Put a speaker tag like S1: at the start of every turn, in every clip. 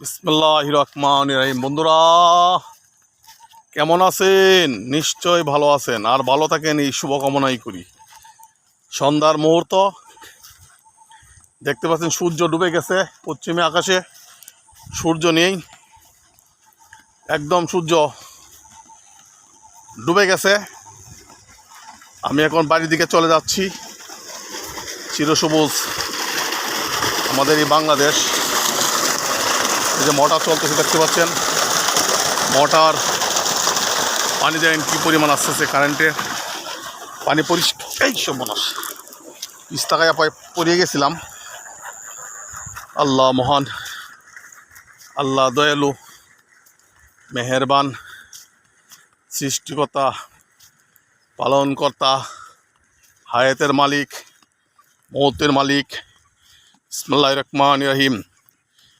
S1: বিসমুল্লাহ রহমান রহিম। বন্ধুরা, কেমন আছেন? নিশ্চয় ভালো আছেন। আর ভালো থাকেন, এই শুভকামনাই করি। সন্ধ্যার মুহূর্ত। দেখতে পাচ্ছেন, সূর্য ডুবে গেছে পশ্চিমে আকাশে। সূর্য নেই। একদম সূর্য ডুবে গেছে। আমি এখন বাড়ির দিকে চলে যাচ্ছি। চিরসবুজ, আমাদের এই বাংলাদেশ। এই যে মোটর চলতেছে, দেখতে পাচ্ছেন? মোটর, পানি দেন কী পরিমাণ আসতেছে কারেন্টের পানি পরিষ্কার এই মানুষ। ইস্তাকায় পায়ে পড়িয়ে গেছিলাম। আল্লাহ মহান, আল্লাহ দয়ালু, মেহেরবান, সৃষ্টিকর্তা, পালনকর্তা, হায়াতের মালিক মৌতের মালিক ইসমুল্লাহ রহমান রহিম।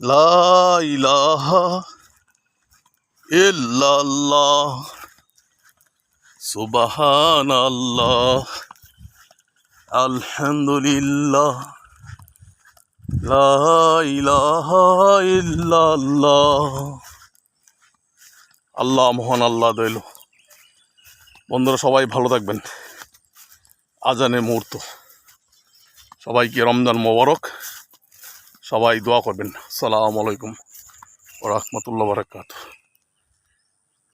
S1: লা ইলাহা ইল্লাল্লাহ। সুবহানাল্লাহ। আলহামদুলিল্লাহ। লা ইলাহা ইল্লাল্লাহ। আল্লাহ মহান আল্লাহ দইল বন্ধুরা, সবাই ভালো থাকবেন। আজানের মুহূর্ত। সবাইকে রমজান মোবারক। সবাই দোয়া করবেন। সালাম আলাইকুম রহমতুল্লাহ বারাকাত